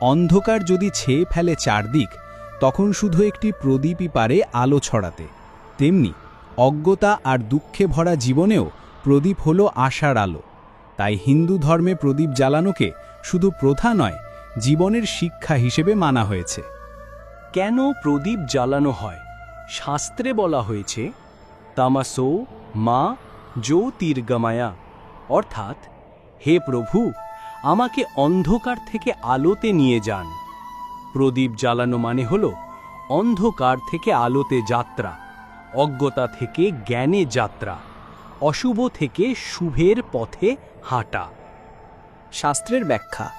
অন্ধকার যদি ছেয়ে ফেলে চারদিক, তখন শুধু একটি প্রদীপই পারে আলো ছড়াতে। তেমনি অজ্ঞতা আর দুঃখে ভরা জীবনেও প্রদীপ হলো আশার আলো। তাই হিন্দু ধর্মে প্রদীপ জ্বালানোকে শুধু প্রথা নয়, জীবনের শিক্ষা হিসেবে মানা হয়েছে। কেন প্রদীপ জ্বালানো হয়? শাস্ত্রে বলা হয়েছে, তামাসো মা জ্যোতির্গমায়া। অর্থাৎ, হে প্রভু আমাকে অন্ধকার থেকে আলোতে নিয়ে যান। প্রদীপ জ্বালানো মানে হল অন্ধকার থেকে আলোতে যাত্রা, অজ্ঞতা থেকে জ্ঞানে যাত্রা, অশুভ থেকে শুভের পথে হাঁটা। শাস্ত্রের ব্যাখ্যা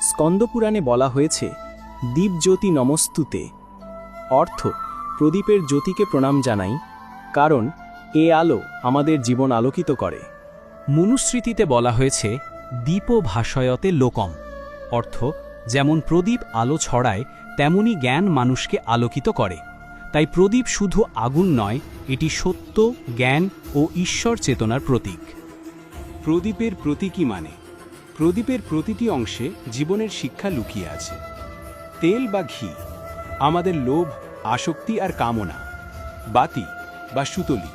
স্কন্দপুরাণে বলা হয়েছে দীপজ্যোতি নমস্তুতে। অর্থ, প্রদীপের জ্যোতিকে প্রণাম জানাই, কারণ এ আলো আমাদের জীবন আলোকিত করে। মনুস্মৃতিতে বলা হয়েছে দীপ ভাষয়তে লোকম, অর্থ যেমন প্রদীপ আলো ছড়ায়, তেমনি জ্ঞান মানুষকে আলোকিত করে। তাই প্রদীপ শুধু আগুন নয়, এটি সত্য, জ্ঞান ও ঈশ্বর চেতনার প্রতীক। প্রদীপের প্রতীকী মানে প্রদীপের প্রতিটি অংশে জীবনের শিক্ষা লুকিয়ে আছে। তেল বা ঘি, আমাদের লোভ, আসক্তি আর কামনা, বাতি বা সুতলি,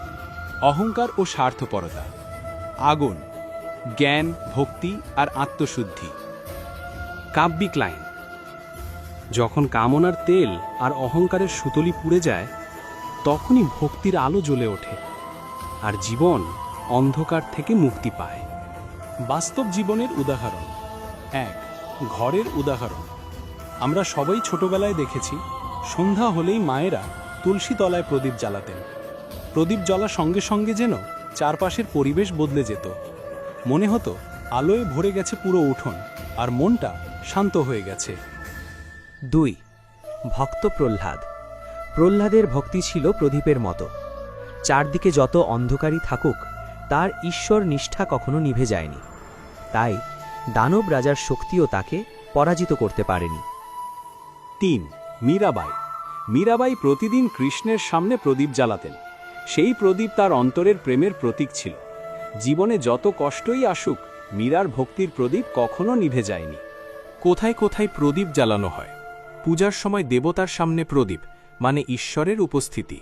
অহংকার ও স্বার্থপরতা, আগুন জ্ঞান, ভক্তি আর আত্মশুদ্ধি। কাব্যিক লাইন। যখন কামনার তেল আর অহংকারের সুতলি পুড়ে যায়, তখনই ভক্তির আলো জ্বলে ওঠে আর জীবন অন্ধকার থেকে মুক্তি পায়। বাস্তব জীবনের উদাহরণ। এক, ঘরের উদাহরণ। আমরা সবাই ছোটবেলায় দেখেছি, সন্ধ্যা হলেই মায়েরা তুলসী তলায় প্রদীপ জ্বালাতেন। প্রদীপ জ্বলার সঙ্গে সঙ্গে যেন চারপাশের পরিবেশ বদলে যেত। মনে হতো আলোয় ভরে গেছে পুরো উঠোন আর মনটা শান্ত হয়ে গেছে। দুই ভক্ত প্রহ্লাদ প্রহ্লাদের ভক্তি ছিল প্রদীপের মতো। চারদিকে যত অন্ধকারই থাকুক তার ঈশ্বর নিষ্ঠা কখনো নিভে যায়নি। তাই দানব রাজার শক্তিও তাকে পরাজিত করতে পারেনি। তিন মীরাবাই। মীরাবাই প্রতিদিন কৃষ্ণের সামনে প্রদীপ জ্বালাতেন। সেই প্রদীপ তার অন্তরের প্রেমের প্রতীক ছিল। জীবনে যত কষ্টই আসুক মীরার ভক্তির প্রদীপ কখনো নিভে যায়নি। কোথায় কোথায় প্রদীপ জ্বালানো হয়? পূজার সময় দেবতার সামনে প্রদীপ মানে ঈশ্বরের উপস্থিতি।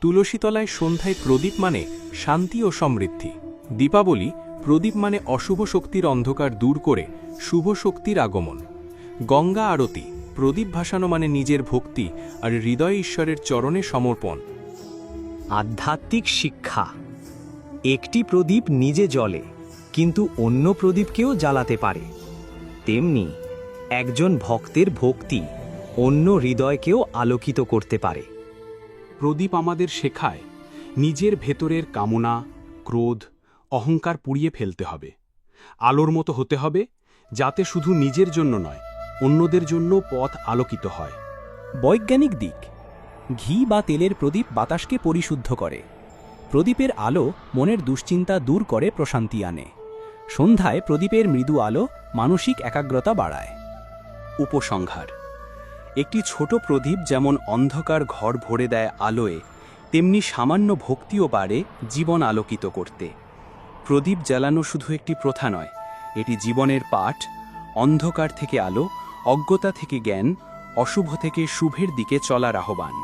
তুলসীতলায় সন্ধ্যায় প্রদীপ মানে শান্তি ও সমৃদ্ধি। দীপাবলি প্রদীপ মানে অশুভ শক্তির অন্ধকার দূর করে শুভ শক্তির আগমন। গঙ্গা আরতি প্রদীপ ভাসানো মানে নিজের ভক্তি আর হৃদয় ঈশ্বরের চরণে সমর্পণ। আধ্যাত্মিক শিক্ষা। একটি প্রদীপ নিজে জ্বলে কিন্তু অন্য প্রদীপকেও জ্বালাতে পারে। তেমনি একজন ভক্তের ভক্তি অন্য হৃদয়কেও আলোকিত করতে পারে। প্রদীপ আমাদের শেখায় নিজের ভেতরের কামনা ক্রোধ অহংকার পুড়িয়ে ফেলতে হবে। আলোর মতো হতে হবে যাতে শুধু নিজের জন্য নয় অন্যদের জন্য পথ আলোকিত হয়। বৈজ্ঞানিক দিক ঘি বা তেলের প্রদীপ বাতাসকে পরিশুদ্ধ করে। প্রদীপের আলো মনের দুশ্চিন্তা দূর করে প্রশান্তি আনে। সন্ধ্যায় প্রদীপের মৃদু আলো মানসিক একাগ্রতা বাড়ায়। উপসংহার। একটি ছোট প্রদীপ যেমন অন্ধকার ঘর ভরে দেয় আলোয়, তেমনি সামান্য ভক্তিও বাড়ে জীবন আলোকিত করতে। প্রদীপ জ্বালানো শুধু একটি প্রথা নয়, এটি জীবনের পাঠ, অন্ধকার থেকে আলো, অজ্ঞতা থেকে জ্ঞান, অশুভ থেকে শুভের দিকে চলার আহ্বান।